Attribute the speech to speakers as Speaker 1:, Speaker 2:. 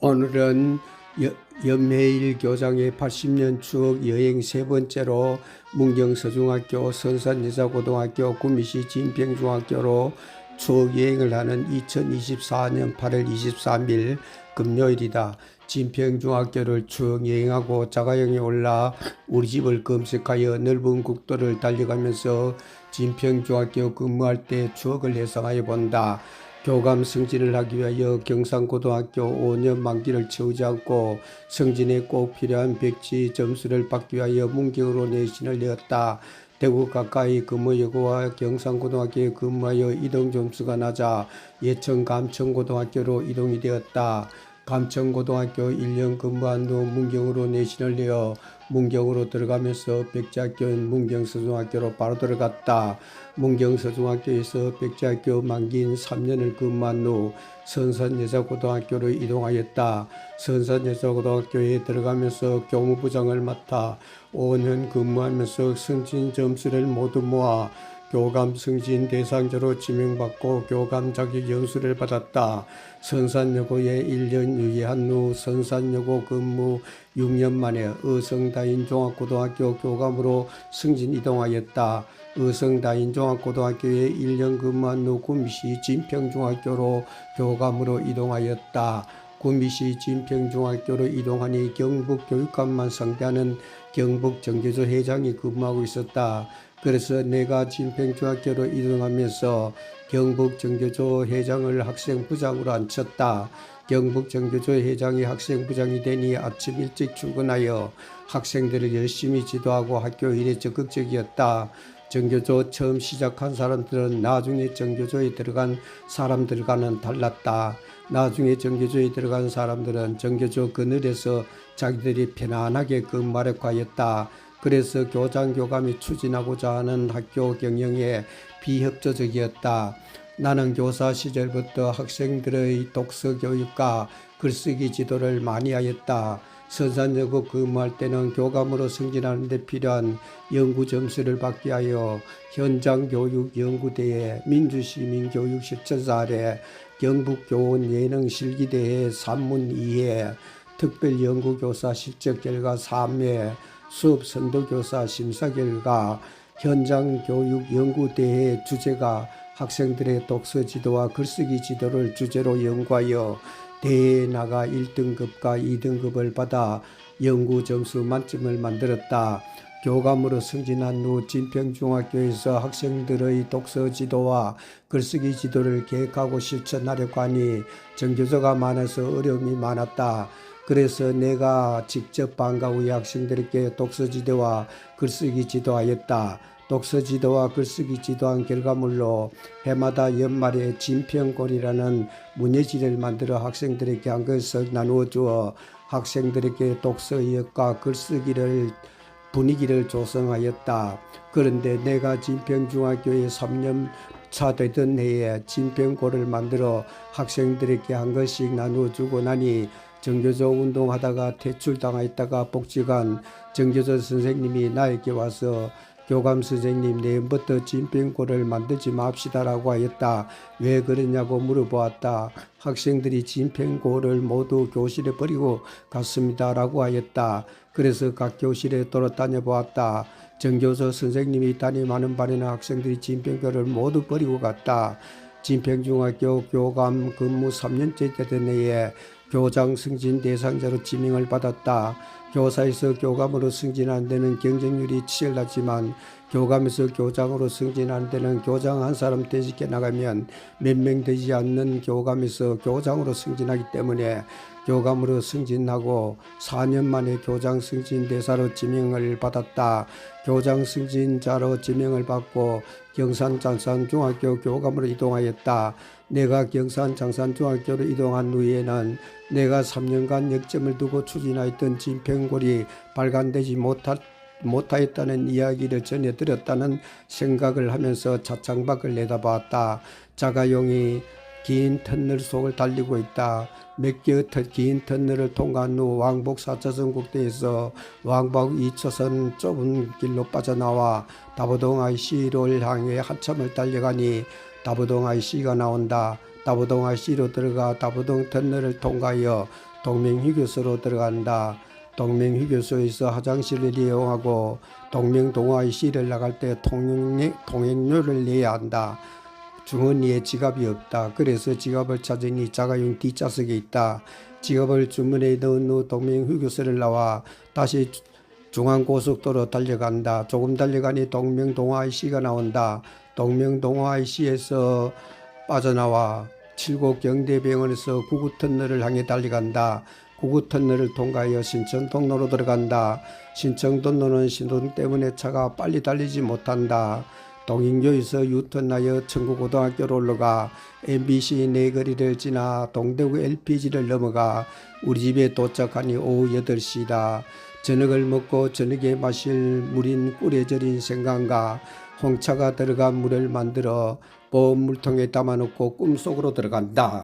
Speaker 1: 오늘은 여- 연매일 교장의 80년 추억 여행 세 번째로 문경서중학교, 선산여자고등학교, 구미시 진평중학교로 추억 여행을 하는 2024년 8월 23일 금요일이다. 진평중학교를 추억 여행하고 자가용에 올라 우리 집을 검색하여 넓은 국도를 달려가면서 진평중학교 근무할 때 추억을 회상하여 본다. 교감 승진을 하기 위하여 경상고등학교 5년 만기를 채우지 않고 승진에 꼭 필요한 백지 점수를 받기 위하여 문경으로 내신을 내었다. 대구 가까이 근무여고와 경상고등학교에 근무하여 이동 점수가 낮아 예천 감천고등학교로 이동이 되었다. 감천고등학교 1년 근무한 후 문경으로 내신을 내어 문경으로 들어가면서 백제학교인 문경서중학교로 바로 들어갔다. 문경서중학교에서 백제학교 만기인 3년을 근무한 후 선산여자고등학교로 이동하였다. 선산여자고등학교에 들어가면서 교무부장을 맡아 5년 근무하면서 승진 점수를 모두 모아 교감 승진 대상자로 지명받고 교감 자격 연수를 받았다. 선산여고에 1년 유예한 후 선산여고 근무 6년 만에 의성다인 종합고등학교 교감으로 승진 이동하였다. 의성다인 종합고등학교에 1년 근무한 후 구미시 진평중학교로 교감으로 이동하였다. 구미시 진평중학교로 이동하니 경북 교육감만 상대하는 경북 정교조 회장이 근무하고 있었다. 그래서 내가 진평중학교로 이동하면서 경북정교조 회장을 학생부장으로 앉혔다. 경북정교조 회장이 학생부장이 되니 아침 일찍 출근하여 학생들을 열심히 지도하고 학교 일에 적극적이었다. 정교조 처음 시작한 사람들은 나중에 정교조에 들어간 사람들과는 달랐다. 나중에 정교조에 들어간 사람들은 정교조 그늘에서 자기들이 편안하게 근무하려 하였다. 그래서 교장 교감이 추진하고자 하는 학교 경영에 비협조적이었다. 나는 교사 시절부터 학생들의 독서 교육과 글쓰기 지도를 많이 하였다. 선산여고 근무할 때는 교감으로 승진하는 데 필요한 연구 점수를 받기 위하여 현장 교육 연구대회, 민주시민교육 실천사 아래 경북교원 예능 실기대회 산문 2회, 특별연구교사 실적 결과 3회, 수업 선도교사 심사 결과 현장 교육 연구대회 주제가 학생들의 독서 지도와 글쓰기 지도를 주제로 연구하여 대회에 나가 1등급과 2등급을 받아 연구 점수 만점을 만들었다. 교감으로 승진한 후 진평중학교에서 학생들의 독서 지도와 글쓰기 지도를 계획하고 실천하려고 하니 정교조가 많아서 어려움이 많았다. 그래서 내가 직접 방과 후에 학생들에게 독서 지도와 글쓰기 지도하였다. 독서 지도와 글쓰기 지도한 결과물로 해마다 연말에 진평골이라는 문예지를 만들어 학생들에게 한 것을 나누어 주어 학생들에게 독서의욕과 글쓰기를 분위기를 조성하였다. 그런데 내가 진평중학교에 3년 차 되던 해에 진평고를 만들어 학생들에게 한 것씩 나누어 주고 나니 정교조 운동하다가 퇴출당하였다가 복직한 정교조 선생님이 나에게 와서 교감 선생님 내일부터 진평고를 만들지 맙시다라고 하였다. 왜 그러냐고 물어보았다. 학생들이 진평고를 모두 교실에 버리고 갔습니다라고 하였다. 그래서 각 교실에 돌아다녀 보았다. 정교조 선생님이 담임하는 반에는 학생들이 진평고를 모두 버리고 갔다. 진평중학교 교감 근무 3년째 되던 해에 교장 승진 대상자로 지명을 받았다. 교사에서 교감으로 승진한 데는 경쟁률이 치열하지만 교감에서 교장으로 승진한 데는 교장 한 사람 퇴직해 나가면 몇 명 되지 않는 교감에서 교장으로 승진하기 때문에 교감으로 승진하고 4년 만에 교장 승진 대사로 지명을 받았다. 교장 승진자로 지명을 받고 경산 장산중학교 교감으로 이동하였다. 내가 경산 장산중학교로 이동한 후에는 내가 3년간 역점을 두고 추진하였던 진평골이 발간되지 못할 못하였다는 이야기를 전해 들었다는 생각을 하면서 차창밖을 내다봤다. 자가용이 긴 터널 속을 달리고 있다. 몇 개의 긴 터널을 통과한 후 왕복 4차선 국도에서 왕복 2차선 좁은 길로 빠져나와 다보동 IC를 향해 한참을 달려가니 다부동 IC가 나온다. 다부동 IC로 들어가 다부동 터널을 통과하여 동명휴게소로 들어간다. 동명휴게소에서 화장실을 이용하고 동명동화 IC를 나갈 때 통행, 통행료를 내야 한다. 주머니에 지갑이 없다. 그래서 지갑을 찾으니 자가용 뒷좌석에 있다. 지갑을 주머니에 넣은 후 동명휴게소를 나와 다시 주- 중앙고속도로 달려간다. 조금 달려가니 동명동화 IC가 나온다. 동명동화 IC에서 빠져나와 칠곡 경대병원에서 구구터널을 향해 달려간다. 구구터널을 통과하여 신천통로로 들어간다. 신천통로는 신동 때문에 차가 빨리 달리지 못한다. 동인교에서 유턴하여 청구고등학교로 올라가 MBC 내거리를 지나 동대구 LPG를 넘어가 우리 집에 도착하니 오후 8시다. 저녁을 먹고 저녁에 마실 물인 꿀에 절인 생강과 홍차가 들어간 물을 만들어 보온 물통에 담아놓고 꿈속으로 들어간다.